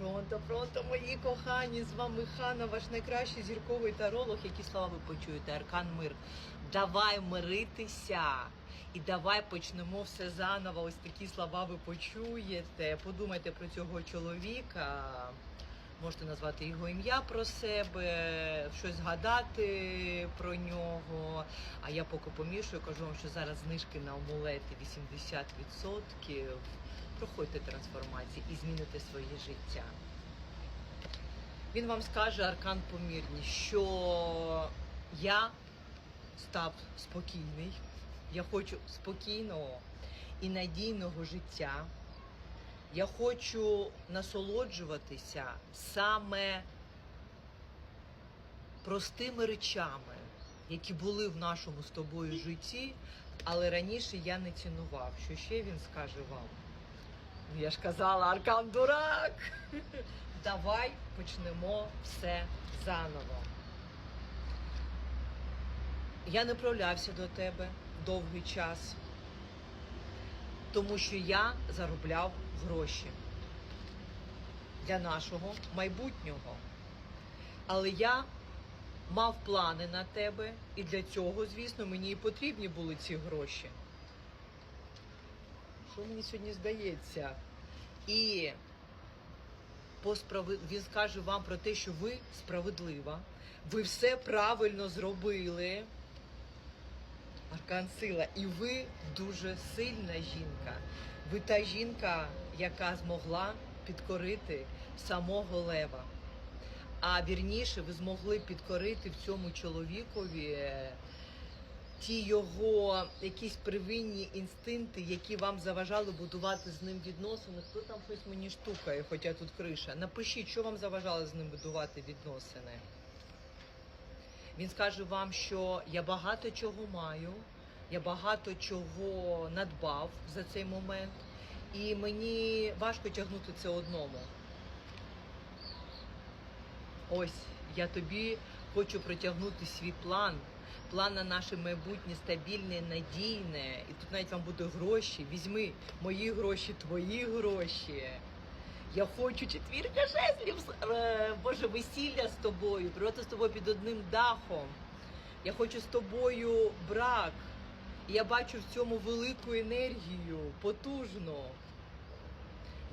Пронто, пронто, мої кохані, з вами Хана, ваш найкращий зірковий таролог. Які слова ви почуєте? Аркан Мир. Давай миритися. І давай почнемо все заново. Ось такі слова ви почуєте. Подумайте про цього чоловіка. Можете назвати його ім'я про себе, щось згадати про нього. А я поки помішую, кажу вам, що зараз знижки на амулети 80%. Проходьте трансформації і зміните своє життя. Він вам скаже, Аркан Помірні, що я став спокійний. Я хочу спокійного і надійного життя. Я хочу насолоджуватися саме простими речами, які були в нашому з тобою житті, але раніше я не цінував. Що ще він скаже вам? Ну, Я ж казала, Аркан дурак. Давай почнемо все заново. Я не проявлявся до тебе довгий час, тому що я заробляв гроші для нашого майбутнього. Але я мав плани на тебе, і для цього, звісно, мені і потрібні були ці гроші. Що мені сьогодні здається? І по справи... він скаже вам про те, що ви справедлива, ви все правильно зробили. Аркан сила, і ви дуже сильна жінка. Ви та жінка, яка змогла підкорити самого лева. А вірніше, ви змогли підкорити в цьому чоловікові ті його якісь привинні інстинкти, які вам заважали будувати з ним відносини. Хто там щось мені штукає, хоча тут криша. Напишіть, що вам заважало з ним будувати відносини. Він скаже вам, що я багато чого маю, я багато чого надбав за цей момент, і мені важко тягнути це одному. Ось я тобі хочу протягнути свій план. План на наше майбутнє стабільне, надійне. І тут навіть вам буде гроші. Візьми мої гроші, твої гроші. Я хочу четвірка жезлів, е, Боже, весілля з тобою, прибрати з тобою під одним дахом. Я хочу з тобою брак. І я бачу в цьому велику енергію, потужну.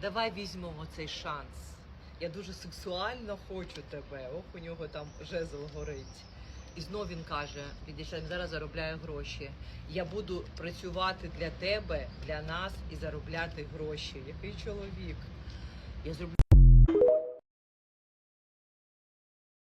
Давай візьмемо цей шанс. Я дуже сексуально хочу тебе. Ох, у нього там жезл горить. І знову він каже: відійшла, він зараз заробляє гроші. Я буду працювати для тебе, для нас і заробляти гроші. Який чоловік? Я зроблю